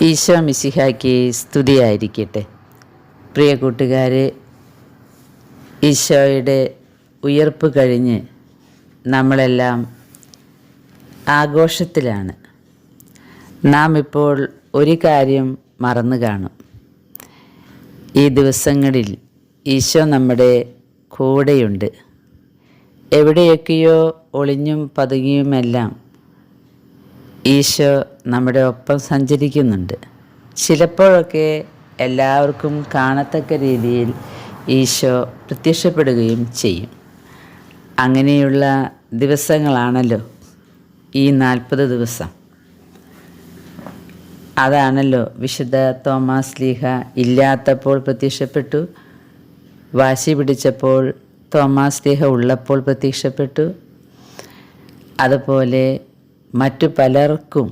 ഈശോ മിശിഹായ്ക്ക് സ്തുതിയായിരിക്കട്ടെ. പ്രിയ കൂട്ടുകാരെ ഈശോയുടെ ഉയർപ്പ് കഴിഞ്ഞ് നമ്മളെല്ലാം ആഘോഷത്തിലാണ്. നാം ഇപ്പോൾ ഒരു കാര്യം മറന്നു കാണും. ഈ ദിവസങ്ങളിൽ ഈശോ നമ്മുടെ കൂടെയുണ്ട്. എവിടെയൊക്കെയോ ഒളിഞ്ഞും പതുങ്ങിയുമെല്ലാം ഈശോ നമ്മുടെ ഒപ്പം സഞ്ചരിക്കുന്നുണ്ട്. ചിലപ്പോഴൊക്കെ എല്ലാവർക്കും കാണത്തക്ക രീതിയിൽ ഈശോ പ്രത്യക്ഷപ്പെടുകയും ചെയ്യും. അങ്ങനെയുള്ള ദിവസങ്ങളാണല്ലോ ഈ നാൽപ്പത് ദിവസം. അതാണല്ലോ വിശുദ്ധ തോമാസ് ലീഹ ഇല്ലാത്തപ്പോൾ പ്രത്യക്ഷപ്പെട്ടു. വാശി പിടിച്ചപ്പോൾ തോമാസ് ലീഹ ഉള്ളപ്പോൾ പ്രത്യക്ഷപ്പെട്ടു. അതുപോലെ മറ്റു പലർക്കും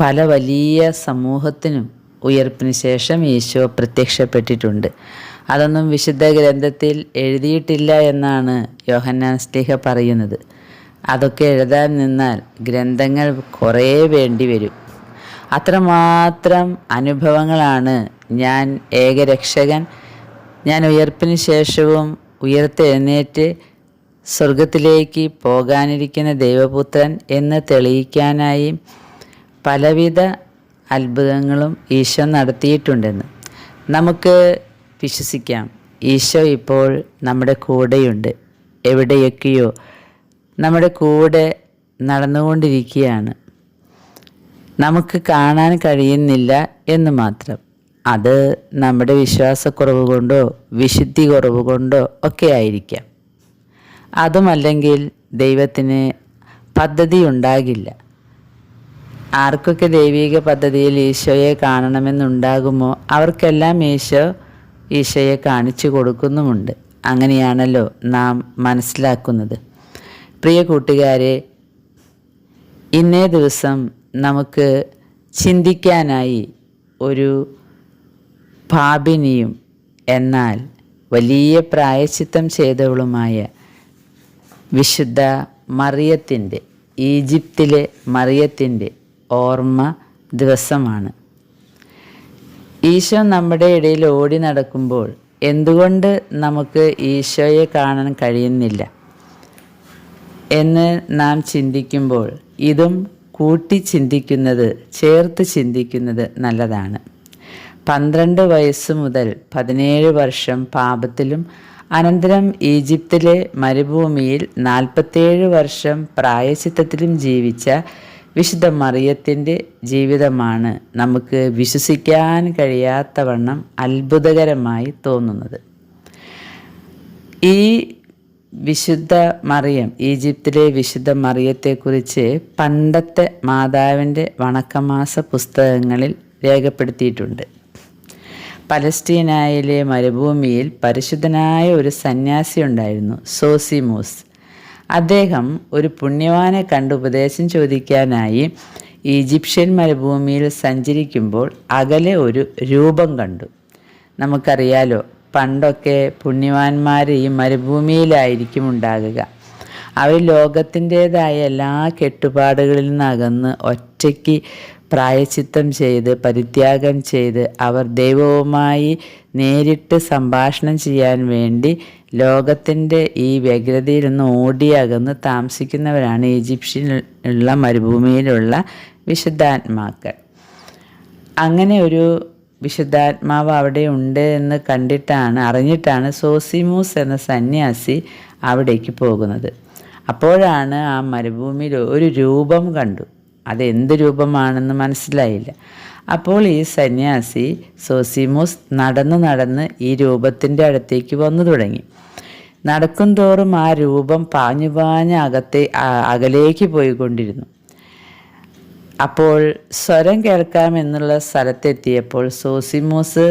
പല വലിയ സമൂഹത്തിനും ഉയർപ്പിന് ശേഷം ഈശോ പ്രത്യക്ഷപ്പെട്ടിട്ടുണ്ട്. അതൊന്നും വിശുദ്ധ ഗ്രന്ഥത്തിൽ എഴുതിയിട്ടില്ല എന്നാണ് യോഹന്നാൻ സ്ലിഹ പറയുന്നത്. അതൊക്കെ എഴുതാൻ നിന്നാൽ ഗ്രന്ഥങ്ങൾ കുറേ വേണ്ടി വരും. അത്രമാത്രം അനുഭവങ്ങളാണ് ഞാൻ ഏകരക്ഷകൻ ഞാൻ ഉയർപ്പിന് ശേഷവും ഉയർത്തെഴുന്നേറ്റ് സ്വർഗത്തിലേക്ക് പോകാനിരിക്കുന്ന ദൈവപുത്രൻ എന്ന് തെളിയിക്കാനായി പലവിധ അത്ഭുതങ്ങളും ഈശോ നടത്തിയിട്ടുണ്ടെന്ന് നമുക്ക് വിശ്വസിക്കാം. ഈശോ ഇപ്പോൾ നമ്മുടെ കൂടെയുണ്ട്. എവിടെയൊക്കെയോ നമ്മുടെ കൂടെ നടന്നുകൊണ്ടിരിക്കുകയാണ്. നമുക്ക് കാണാൻ കഴിയുന്നില്ല എന്ന് മാത്രം. അത് നമ്മുടെ വിശ്വാസക്കുറവ് കൊണ്ടോ വിശുദ്ധി കുറവ് കൊണ്ടോ ഒക്കെ ആയിരിക്കാം. അതുമല്ലെങ്കിൽ ദൈവത്തിന് പദ്ധതി ഉണ്ടാകില്ല. ആർക്കൊക്കെ ദൈവിക പദ്ധതിയിൽ ഈശോയെ കാണണമെന്നുണ്ടാകുമോ? അവർക്കെല്ലാം ഈശോ ഈശോയെ കാണിച്ചു കൊടുക്കുന്നുമുണ്ട്. അങ്ങനെയാണല്ലോ നാം മനസ്സിലാക്കുന്നത്. പ്രിയ കൂട്ടുകാരെ ഇന്നേ ദിവസം നമുക്ക് ചിന്തിക്കാനായി ഒരു പാപിനിയും എന്നാൽ വലിയ പ്രായച്ചിത്തം ചെയ്തവളുമായ വിശുദ്ധ മറിയത്തിന്റെ ഈജിപ്തിലെ മറിയത്തിന്റെ ഓർമ്മ ദിവസമാണ്. ഈശോ നമ്മുടെ ഇടയിൽ ഓടി നടക്കുമ്പോൾ എന്തുകൊണ്ട് നമുക്ക് ഈശോയെ കാണാൻ കഴിയുന്നില്ല എന്ന് നാം ചിന്തിക്കുമ്പോൾ ഇതും കൂട്ടി ചിന്തിക്കുന്നത് ചേർത്ത് ചിന്തിക്കുന്നത് നല്ലതാണ്. പന്ത്രണ്ട് വയസ്സ് മുതൽ പതിനേഴ് വർഷം പാപത്തിലും അനന്തരം ഈജിപ്തിലെ മരുഭൂമിയിൽ നാൽപ്പത്തേഴ് വർഷം പ്രായശിത്തത്തിലും ജീവിച്ച വിശുദ്ധ മറിയത്തിന്റെ ജീവിതമാണ് നമുക്ക് വിശ്വസിക്കാൻ കഴിയാത്തവണ്ണം അത്ഭുതകരമായി തോന്നുന്നത്. ഈ വിശുദ്ധ മറിയം ഈജിപ്തിലെ വിശുദ്ധ മറിയത്തെക്കുറിച്ച് പണ്ടത്തെ മാതാവിന്റെ വണക്കമാസ പുസ്തകങ്ങളിൽ രേഖപ്പെടുത്തിയിട്ടുണ്ട്. പലസ്റ്റീനായിലെ മരുഭൂമിയിൽ പരിശുദ്ധനായ ഒരു സന്യാസി ഉണ്ടായിരുന്നു സോസിമോസ്. അദ്ദേഹം ഒരു പുണ്യവാനെ കണ്ട് ഉപദേശം ചോദിക്കാനായി ഈജിപ്ഷ്യൻ മരുഭൂമിയിൽ സഞ്ചരിക്കുമ്പോൾ അകലെ ഒരു രൂപം കണ്ടു. നമുക്കറിയാലോ പണ്ടൊക്കെ പുണ്യവാന്മാർ ഈ മരുഭൂമിയിലായിരിക്കും ഉണ്ടാകുക. അവർ ലോകത്തിന്റേതായ എല്ലാ കെട്ടുപാടുകളിൽ നിന്നകന്ന് ഒറ്റയ്ക്ക് പ്രായച്ചിത്തം ചെയ്ത് പരിത്യാഗം ചെയ്ത് അവർ ദൈവവുമായി നേരിട്ട് സംഭാഷണം ചെയ്യാൻ വേണ്ടി ലോകത്തിന്റെ ഈ വ്യഗ്രതയിൽ നിന്ന് ഓടിയകന്ന് താമസിക്കുന്നവരാണ് ഈജിപ്ഷ്യനുള്ള മരുഭൂമിയിലുള്ള വിശുദ്ധാത്മാക്കൾ. അങ്ങനെ ഒരു വിശുദ്ധാത്മാവ് അവിടെ ഉണ്ട് എന്ന് കണ്ടിട്ടാണ് അറിഞ്ഞിട്ടാണ് സോസിമൂസ് എന്ന സന്യാസി അവിടേക്ക് പോകുന്നത്. അപ്പോഴാണ് ആ മരുഭൂമിയിൽ ഒരു രൂപം കണ്ടു. അതെന്ത് രൂപമാണെന്ന് മനസ്സിലായില്ല. അപ്പോൾ ഈ സന്യാസി സോസിമോസ് നടന്ന് നടന്ന് ഈ രൂപത്തിന്റെ അടുത്തേക്ക് വന്നു തുടങ്ങി. നടക്കും തോറും ആ രൂപം പാഞ്ഞു പാഞ്ഞ് അകത്തെ അകലേക്ക് പോയിക്കൊണ്ടിരുന്നു. അപ്പോൾ സ്വരം കേൾക്കാമെന്നുള്ള സ്ഥലത്തെത്തിയപ്പോൾ സോസിമോസ്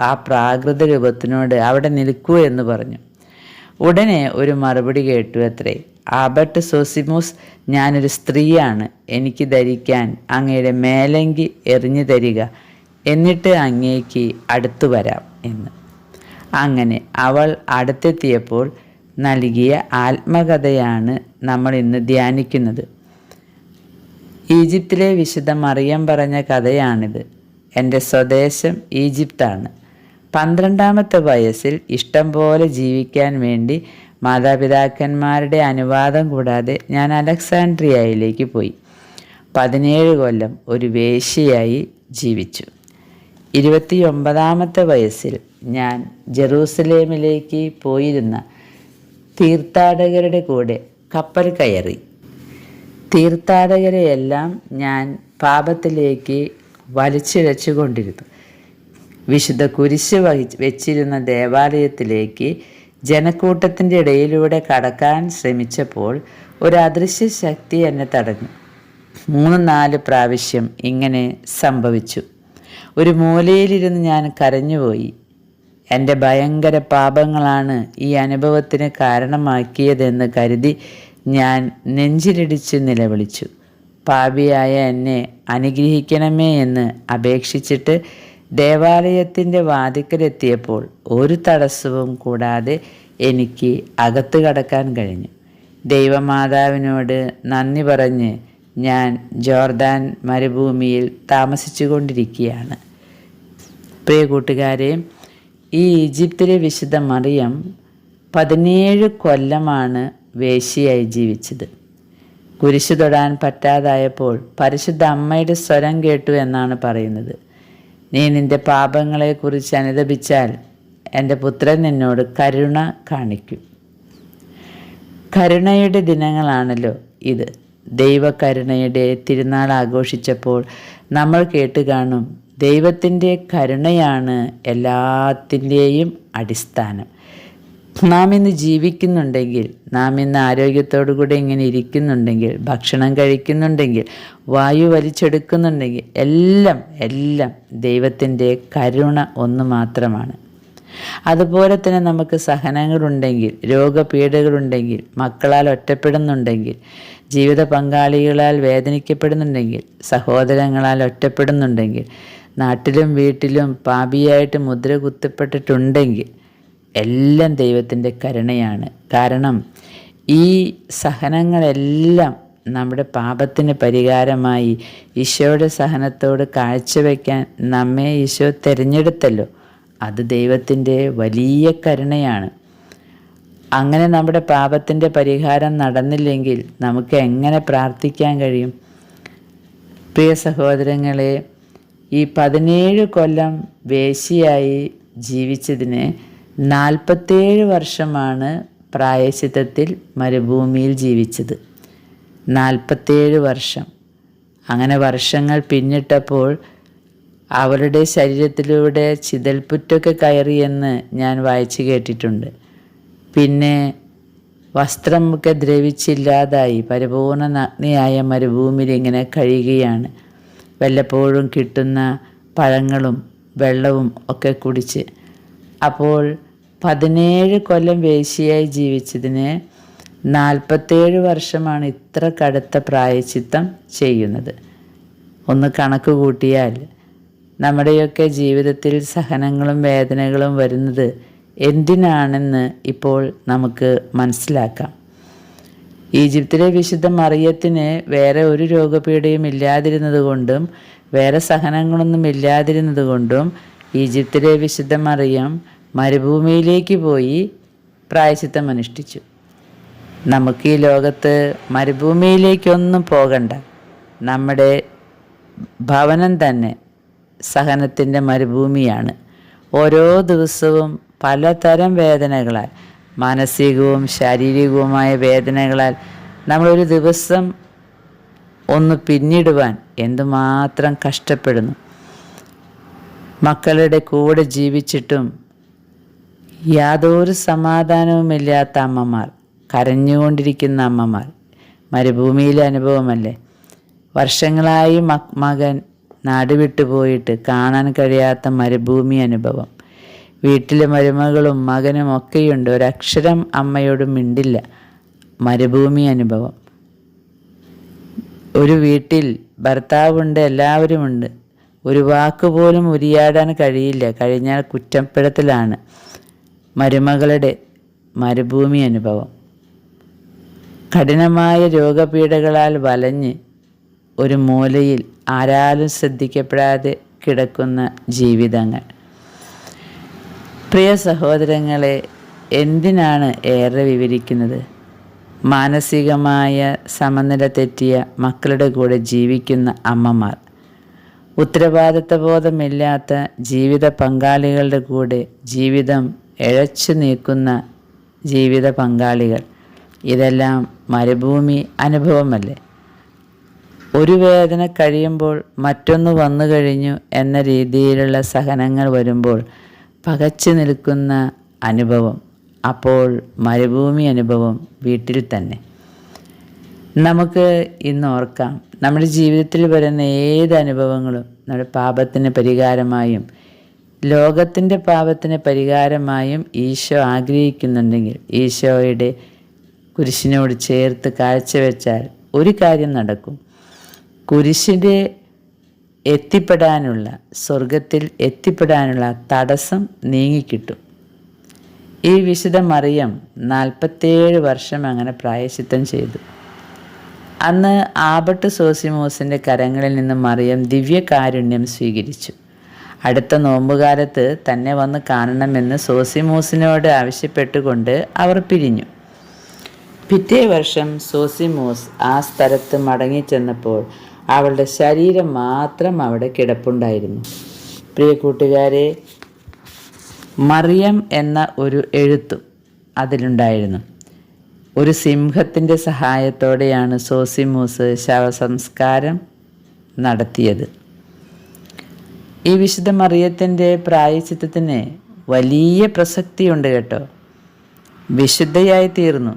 ആ പ്രാകൃത രൂപത്തിനോട് അവിടെ നിൽക്കൂ എന്ന് പറഞ്ഞു. ഉടനെ ഒരു മറുപടി കേട്ടു അത്രേ. ആബട്ട് സോസിമോസ് ഞാനൊരു സ്ത്രീയാണ്. എനിക്ക് ധരിക്കാൻ അങ്ങയുടെ മേലങ്കി എറിഞ്ഞു തരിക. എന്നിട്ട് അങ്ങേക്ക് അടുത്തു വരാം എന്ന്. അങ്ങനെ അവൾ അടുത്തെത്തിയപ്പോൾ നൽകിയ ആത്മകഥയാണ് നമ്മൾ ഇന്ന് ധ്യാനിക്കുന്നത്. ഈജിപ്തിലെ വിശുദ്ധ മറിയം പറഞ്ഞ കഥയാണിത്. എന്റെ സ്വദേശം ഈജിപ്താണ്. പന്ത്രണ്ടാമത്തെ വയസ്സിൽ ഇഷ്ടം പോലെ ജീവിക്കാൻ വേണ്ടി മാതാപിതാക്കന്മാരുടെ അനുവാദം കൂടാതെ ഞാൻ അലക്സാൻഡ്രിയയിലേക്ക് പോയി. പതിനേഴ് കൊല്ലം ഒരു വേശ്യയായി ജീവിച്ചു. ഇരുപത്തിയൊമ്പതാമത്തെ വയസ്സിൽ ഞാൻ ജെറൂസലേമിലേക്ക് പോയിരുന്ന തീർത്ഥാടകരുടെ കൂടെ കപ്പൽ കയറി. തീർത്ഥാടകരെയെല്ലാം ഞാൻ പാപത്തിലേക്ക് വലിച്ചിഴച്ചുകൊണ്ടിരുന്നു. വിശുദ്ധ കുരിശ് വഹി വെച്ചിരുന്ന ദേവാലയത്തിലേക്ക് ജനക്കൂട്ടത്തിന്റെ ഇടയിലൂടെ കടക്കാൻ ശ്രമിച്ചപ്പോൾ ഒരു അദൃശ്യ ശക്തി എന്നെ തടഞ്ഞു. മൂന്ന് നാല് പ്രാവശ്യം ഇങ്ങനെ സംഭവിച്ചു. ഒരു മൂലയിലിരുന്ന് ഞാൻ കരഞ്ഞുപോയി. എന്റെ ഭയങ്കര പാപങ്ങളാണ് ഈ അനുഭവത്തിന് കാരണമാക്കിയതെന്ന് കരുതി ഞാൻ നെഞ്ചിലിടിച്ച് നിലവിളിച്ചു. പാപിയായ എന്നെ അനുഗ്രഹിക്കണമേ എന്ന് അപേക്ഷിച്ചിട്ട് ദേവാലയത്തിന്റെ വാതിക്കലെത്തിയപ്പോൾ ഒരു തടസ്സവും കൂടാതെ എനിക്ക് അകത്ത് കടക്കാൻ കഴിഞ്ഞു. ദൈവമാതാവിനോട് നന്ദി പറഞ്ഞ് ഞാൻ ജോർദാൻ മരുഭൂമിയിൽ താമസിച്ചു കൊണ്ടിരിക്കുകയാണ് പ്രിയ കൂട്ടുകാരെ ഈ ഈജിപ്തിലെ വിശുദ്ധ മറിയം പതിനേഴ് കൊല്ലമാണ് വേശിയായി ജീവിച്ചത്. കുരിശു തൊടാൻ പറ്റാതായപ്പോൾ പരിശുദ്ധ അമ്മയുടെ സ്വരം കേട്ടു എന്നാണ് പറയുന്നത്. നീ നിന്റെ പാപങ്ങളെക്കുറിച്ച് അനുദപിച്ചാൽ എന്റെ പുത്രൻ നിന്നോട് കരുണ കാണിക്കും. കരുണയുടെ ദിനങ്ങളാണല്ലോ ഇത്. ദൈവകരുണയുടെ തിരുനാൾ ആഘോഷിച്ചപ്പോൾ നമ്മൾ കേട്ട് കാണും ദൈവത്തിന്റെ കരുണയാണ് എല്ലാത്തിന്റെയും അടിസ്ഥാനം. നാം ഇന്ന് ജീവിക്കുന്നുണ്ടെങ്കിൽ നാം ഇന്ന് ആരോഗ്യത്തോടു കൂടെ ഇങ്ങനെ ഇരിക്കുന്നുണ്ടെങ്കിൽ ഭക്ഷണം കഴിക്കുന്നുണ്ടെങ്കിൽ വായു വലിച്ചെടുക്കുന്നുണ്ടെങ്കിൽ എല്ലാം എല്ലാം ദൈവത്തിന്റെ കരുണ ഒന്ന് മാത്രമാണ്. അതുപോലെ തന്നെ നമുക്ക് സഹനങ്ങളുണ്ടെങ്കിൽ രോഗപീഠകളുണ്ടെങ്കിൽ മക്കളാൽ ഒറ്റപ്പെടുന്നുണ്ടെങ്കിൽ ജീവിത പങ്കാളികളാൽ വേദനിക്കപ്പെടുന്നുണ്ടെങ്കിൽ സഹോദരങ്ങളാൽ ഒറ്റപ്പെടുന്നുണ്ടെങ്കിൽ നാട്ടിലും വീട്ടിലും പാപിയായിട്ട് മുദ്ര കുത്തപ്പെട്ടിട്ടുണ്ടെങ്കിൽ എല്ലാം ദൈവത്തിന്റെ കരുണയാണ്. കാരണം ഈ സഹനങ്ങളെല്ലാം നമ്മുടെ പാപത്തിന് പരിഹാരമായി ഈശോയുടെ സഹനത്തോട് കാഴ്ചവെക്കാൻ നമ്മെ ഈശോ തിരഞ്ഞെടുത്തല്ലോ. അത് ദൈവത്തിന്റെ വലിയ കരുണയാണ്. അങ്ങനെ നമ്മുടെ പാപത്തിന്റെ പരിഹാരം നടന്നില്ലെങ്കിൽ നമുക്ക് എങ്ങനെ പ്രാർത്ഥിക്കാൻ കഴിയും? പ്രിയ സഹോദരങ്ങളെ ഈ പതിനേഴ് കൊല്ലം വേശിയായി ജീവിച്ചതിന് നാൽപ്പത്തേഴ് വർഷമാണ് പ്രായശിത്തത്തിൽ മരുഭൂമിയിൽ ജീവിച്ചത്. നാൽപ്പത്തേഴ് വർഷം. അങ്ങനെ വർഷങ്ങൾ പിന്നിട്ടപ്പോൾ അവരുടെ ശരീരത്തിലൂടെ ചിതൽപുറ്റൊക്കെ കയറിയെന്ന് ഞാൻ വായിച്ചു കേട്ടിട്ടുണ്ട്. പിന്നെ വസ്ത്രമൊക്കെ ദ്രവിച്ചില്ലാതായി. പരിപൂർണ നഗ്നിയായ മരുഭൂമിയിൽ ഇങ്ങനെ കഴിയുകയാണ്. വല്ലപ്പോഴും കിട്ടുന്ന പഴങ്ങളും വെള്ളവും ഒക്കെ കുടിച്ച് അപ്പോൾ പതിനേഴ് കൊല്ലം വേശിയായി ജീവിച്ചതിന് നാൽപ്പത്തേഴ് വർഷമാണ് ഇത്ര കടുത്ത പ്രായച്ചിത്തം ചെയ്യുന്നത്. ഒന്ന് കണക്ക് കൂട്ടിയാൽ നമ്മുടെയൊക്കെ ജീവിതത്തിൽ സഹനങ്ങളും വേദനകളും വരുന്നത് എന്തിനാണെന്ന് ഇപ്പോൾ നമുക്ക് മനസ്സിലാക്കാം. ഈജിപ്തിലെ വിശുദ്ധ മറിയത്തിന് വേറെ ഒരു രോഗപീഠയും ഇല്ലാതിരുന്നത് കൊണ്ടും വേറെ സഹനങ്ങളൊന്നും ഇല്ലാതിരുന്നത് കൊണ്ടും ഈജിപ്തിലെ വിശുദ്ധ മറിയം മരുഭൂമിയിലേക്ക് പോയി പ്രായശിത്തം അനുഷ്ഠിച്ചു. നമുക്ക് ഈ ലോകത്ത് മരുഭൂമിയിലേക്കൊന്നും പോകണ്ട. നമ്മുടെ ഭവനം തന്നെ സഹനത്തിന്റെ മരുഭൂമിയാണ്. ഓരോ ദിവസവും പലതരം വേദനകളാൽ മാനസികവും ശാരീരികവുമായ വേദനകളാൽ നമ്മളൊരു ദിവസം ഒന്ന് പിന്നിടുവാൻ എന്തുമാത്രം കഷ്ടപ്പെടുന്നു. മക്കളുടെ കൂടെ ജീവിച്ചിട്ടും യാതൊരു സമാധാനവുമില്ലാത്ത അമ്മമാർ കരഞ്ഞുകൊണ്ടിരിക്കുന്ന അമ്മമാർ. മരുഭൂമിയിലെ അനുഭവമല്ലേ? വർഷങ്ങളായി മകൻ നാടുവിട്ടു പോയിട്ട് കാണാൻ കഴിയാത്ത മരുഭൂമി അനുഭവം. വീട്ടിലെ മരുമകളും മകനും ഒക്കെയുണ്ട്. ഒരക്ഷരം അമ്മയോട് മിണ്ടില്ല. മരുഭൂമി അനുഭവം. ഒരു വീട്ടിൽ ഭർത്താവുണ്ട് എല്ലാവരുമുണ്ട്. ഒരു വാക്ക് പോലും ഉരിയാടാൻ കഴിയില്ല. കഴിഞ്ഞാൽ കുറ്റപ്പെടുത്തലാണ് മരുമകളുടെ മരുഭൂമി അനുഭവം. കഠിനമായ രോഗപീഠകളാൽ വലഞ്ഞ് ഒരു മൂലയിൽ ആരാലും ശ്രദ്ധിക്കപ്പെടാതെ കിടക്കുന്ന ജീവിതങ്ങൾ. പ്രിയ സഹോദരങ്ങളെ എന്തിനാണ് ഏറെ വിവരിക്കുന്നത്? മാനസികമായ സമനില തെറ്റിയ മക്കളുടെ കൂടെ ജീവിക്കുന്ന അമ്മമാർ ഉത്തരവാദിത്വബോധമില്ലാത്ത ജീവിത പങ്കാളികളുടെ കൂടെ ജീവിതം ഇഴച്ചു നീക്കുന്ന ജീവിത പങ്കാളികൾ. ഇതെല്ലാം മരുഭൂമി അനുഭവമല്ലേ? ഒരു വേദന കഴിയുമ്പോൾ മറ്റൊന്ന് വന്നു കഴിഞ്ഞു എന്ന രീതിയിലുള്ള സഹനങ്ങൾ വരുമ്പോൾ പകച്ചു നിൽക്കുന്ന അനുഭവം അപ്പോൾ മരുഭൂമി അനുഭവം വീട്ടിൽ തന്നെ. നമുക്ക് ഇന്ന് ഓർക്കാം നമ്മുടെ ജീവിതത്തിൽ വരുന്ന ഏത് അനുഭവങ്ങളും നമ്മുടെ പാപത്തിന് പരിഹാരമായും ലോകത്തിന്റെ പാപത്തിന് പരിഹാരമായും ഈശോ ആഗ്രഹിക്കുന്നുണ്ടെങ്കിൽ ഈശോയുടെ കുരിശിനോട് ചേർത്ത് കാഴ്ചവെച്ചാൽ ഒരു കാര്യം നടക്കും. കുരിശിന്റെ എത്തിപ്പെടാനുള്ള സ്വർഗത്തിൽ എത്തിപ്പെടാനുള്ള തടസ്സം നീങ്ങിക്കിട്ടും. ഈ വിശുദ്ധ മറിയം നാൽപ്പത്തേഴ് വർഷം അങ്ങനെ പ്രായശിത്തം ചെയ്തു. അന്ന് ആബട്ട് സോസിമോസിന്റെ കരങ്ങളിൽ നിന്ന് മറിയം ദിവ്യകാരുണ്യം സ്വീകരിച്ചു. അടുത്ത നോമ്പുകാലത്ത് തന്നെ വന്ന് കാണണമെന്ന് സോസിമോസിനോട് ആവശ്യപ്പെട്ടുകൊണ്ട് അവർ പിരിഞ്ഞു. പിറ്റേ വർഷം സോസിമോസ് ആ സ്ഥലത്ത് മടങ്ങിച്ചെന്നപ്പോൾ അവളുടെ ശരീരം മാത്രം അവിടെ കിടപ്പുണ്ടായിരുന്നു. പ്രിയ കൂട്ടുകാരെ മറിയം എന്ന ഒരു എഴുത്തും അതിലുണ്ടായിരുന്നു. ഒരു സിംഹത്തിന്റെ സഹായത്തോടെയാണ് സോസിമൂസ് ശവസംസ്കാരം നടത്തിയത്. ഈ വിശുദ്ധ മറിയത്തിന്റെ പ്രായച്ചിത്തത്തിന് വലിയ പ്രസക്തിയുണ്ട് കേട്ടോ. വിശുദ്ധയായി തീർന്നു.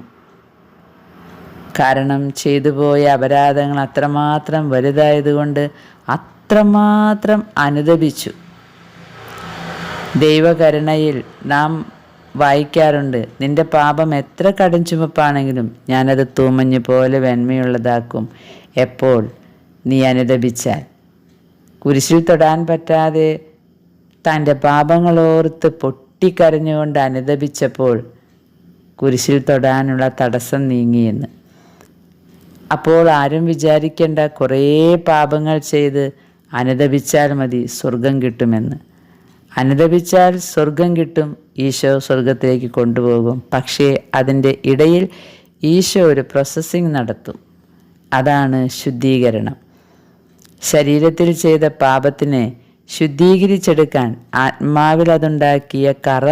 കാരണം ചെയ്തു പോയ അപരാധങ്ങൾ അത്രമാത്രം വലുതായതുകൊണ്ട് അത്രമാത്രം അനുദപിച്ചു. ദൈവകരുണയിൽ നാം വായിക്കാറുണ്ട്. നിന്റെ പാപം എത്ര കടും ചുമപ്പാണെങ്കിലും ഞാനത് തൂമഞ്ഞു പോലെ വെന്മയുള്ളതാക്കും എപ്പോൾ നീ അനുദപിച്ചാൽ? കുരിശിൽ തൊടാൻ പറ്റാതെ തന്റെ പാപങ്ങളോർത്ത് പൊട്ടിക്കരഞ്ഞുകൊണ്ട് അനുദപിച്ചപ്പോൾ കുരിശിൽ തൊടാനുള്ള തടസ്സം നീങ്ങിയെന്ന് അപ്പോൾ ആരും വിചാരിക്കേണ്ട കുറേ പാപങ്ങൾ ചെയ്ത് അനുദപിച്ചാൽ മതി സ്വർഗം കിട്ടുമെന്ന്. അനുദപിച്ചാൽ സ്വർഗം കിട്ടും ഈശോ സ്വർഗത്തിലേക്ക് കൊണ്ടുപോകും. പക്ഷേ അതിന്റെ ഇടയിൽ ഈശോ ഒരു പ്രോസസ്സിങ് നടത്തും. അതാണ് ശുദ്ധീകരണം. ശരീരത്തിൽ ചെയ്ത പാപത്തിനെ ശുദ്ധീകരിച്ചെടുക്കാൻ ആത്മാവിൽ അതുണ്ടാക്കിയ കറ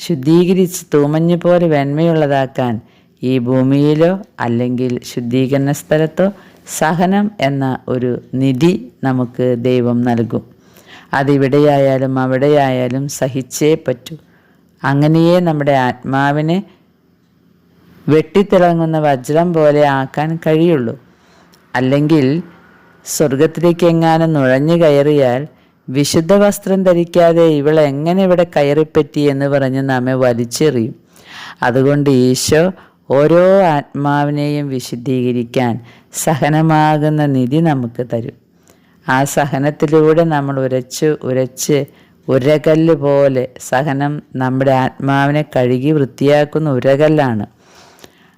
ശുദ്ധീകരിച്ച് തൂമഞ്ഞു പോലെ വെന്മയുള്ളതാക്കാൻ ഈ ഭൂമിയിലോ അല്ലെങ്കിൽ ശുദ്ധീകരണ സ്ഥലത്തോ സഹനം എന്ന ഒരു നിധി നമുക്ക് ദൈവം നൽകും. അതിവിടെയായാലും അവിടെയായാലും സഹിച്ചേ പറ്റൂ. അങ്ങനെയേ നമ്മുടെ ആത്മാവിനെ വെട്ടിത്തിളങ്ങുന്ന വജ്രം പോലെ ആക്കാൻ കഴിയുള്ളൂ. അല്ലെങ്കിൽ സ്വർഗത്തിലേക്ക് എങ്ങാനും നുഴഞ്ഞു കയറിയാൽ വിശുദ്ധ വസ്ത്രം ധരിക്കാതെ ഇവൾ എങ്ങനെ ഇവിടെ കയറിപ്പറ്റി എന്ന് പറഞ്ഞ് നമ്മെ വലിച്ചെറിയും. അതുകൊണ്ട് ഈശോ ഓരോ ആത്മാവിനെയും വിശുദ്ധീകരിക്കാൻ സഹനമാകുന്ന നിധി നമുക്ക് തരും. ആ സഹനത്തിലൂടെ നമ്മൾ ഉരച്ച് ഉരച്ച് ഉരകല്ല് പോലെ സഹനം നമ്മുടെ ആത്മാവിനെ കഴുകി വൃത്തിയാക്കുന്ന ഉരകല്ലാണ്.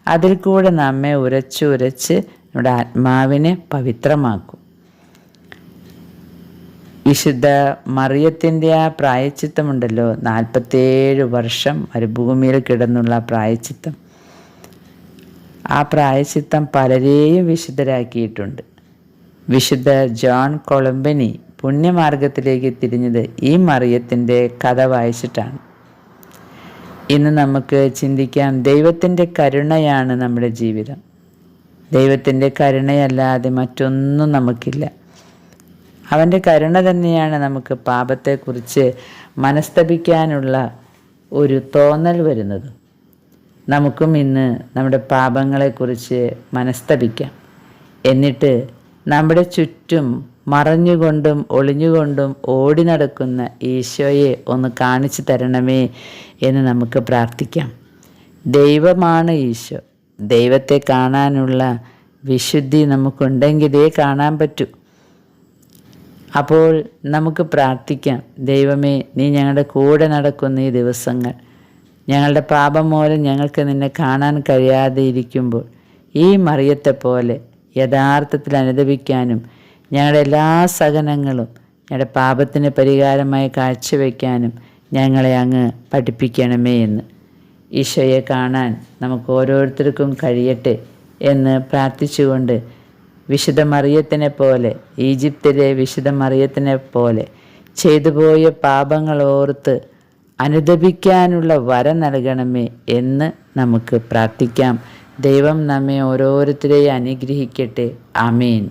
അതിൽ കൂടെ നമ്മെ ഉരച്ച് ഉരച്ച് നമ്മുടെ ആത്മാവിനെ പവിത്രമാക്കും. വിശുദ്ധ മറിയത്തിന്റെ ആ പ്രായച്ചിത്തമുണ്ടല്ലോ നാൽപ്പത്തേഴ് വർഷം മരുഭൂമിയിൽ കിടന്നുള്ള പ്രായച്ചിത്തം. ആ പ്രായച്ചിത്തം പലരെയും വിശുദ്ധരാക്കിയിട്ടുണ്ട്. വിശുദ്ധ ജോൺ കൊളംബനി പുണ്യമാർഗത്തിലേക്ക് തിരിഞ്ഞത് ഈ മറിയത്തിന്റെ കഥ വായിച്ചിട്ടാണ്. ഇന്ന് നമുക്ക് ചിന്തിക്കാം ദൈവത്തിന്റെ കരുണയാണ് നമ്മുടെ ജീവിതം. ദൈവത്തിന്റെ കരുണയല്ലാതെ മറ്റൊന്നും നമുക്കില്ല. അവന്റെ കരുണ തന്നെയാണ് നമുക്ക് പാപത്തെക്കുറിച്ച് മനസ്തപിക്കാനുള്ള ഒരു തോന്നൽ വരുന്നത്. നമുക്കും ഇന്ന് നമ്മുടെ പാപങ്ങളെക്കുറിച്ച് മനസ്തപിക്കാം. എന്നിട്ട് നമ്മുടെ ചുറ്റും മറഞ്ഞുകൊണ്ടും ഒളിഞ്ഞുകൊണ്ടും ഓടി നടക്കുന്ന ഈശോയെ ഒന്ന് കാണിച്ചു തരണമേ എന്ന് നമുക്ക് പ്രാർത്ഥിക്കാം. ദൈവമാണ് ഈശോ. ദൈവത്തെ കാണാനുള്ള വിശുദ്ധി നമുക്കുണ്ടെങ്കിലേ കാണാൻ പറ്റൂ. അപ്പോൾ നമുക്ക് പ്രാർത്ഥിക്കാം. ദൈവമേ നീ ഞങ്ങളുടെ കൂടെ നടക്കുന്ന ഈ ദിവസങ്ങൾ ഞങ്ങളുടെ പാപം മൂലം ഞങ്ങൾക്ക് നിന്നെ കാണാൻ കഴിയാതെ ഇരിക്കുമ്പോൾ ഈ മറിയത്തെ പോലെ യഥാർത്ഥത്തിൽ അനുദപിക്കാനും ഞങ്ങളുടെ എല്ലാ സഹനങ്ങളും ഞങ്ങളുടെ പാപത്തിന് പരിഹാരമായി കാഴ്ചവെക്കാനും ഞങ്ങളെ അങ്ങ് പഠിപ്പിക്കണമേ എന്ന് ഈശോയെ കാണാൻ നമുക്ക് ഓരോരുത്തർക്കും കഴിയട്ടെ എന്ന് പ്രാർത്ഥിച്ചുകൊണ്ട് വിശുദ്ധ മറിയത്തിനെ പോലെ ഈജിപ്തിലെ വിശുദ്ധ മറിയത്തിനെ പോലെ ചെയ്തുപോയ പാപങ്ങൾ ഓർത്ത് അനുദപിക്കാനുള്ള വരം നൽകണമേ എന്ന് നമുക്ക് പ്രാർത്ഥിക്കാം. ദൈവം നമ്മെ ഓരോരുത്തരെയും അനുഗ്രഹിക്കട്ടെ. ആമീൻ.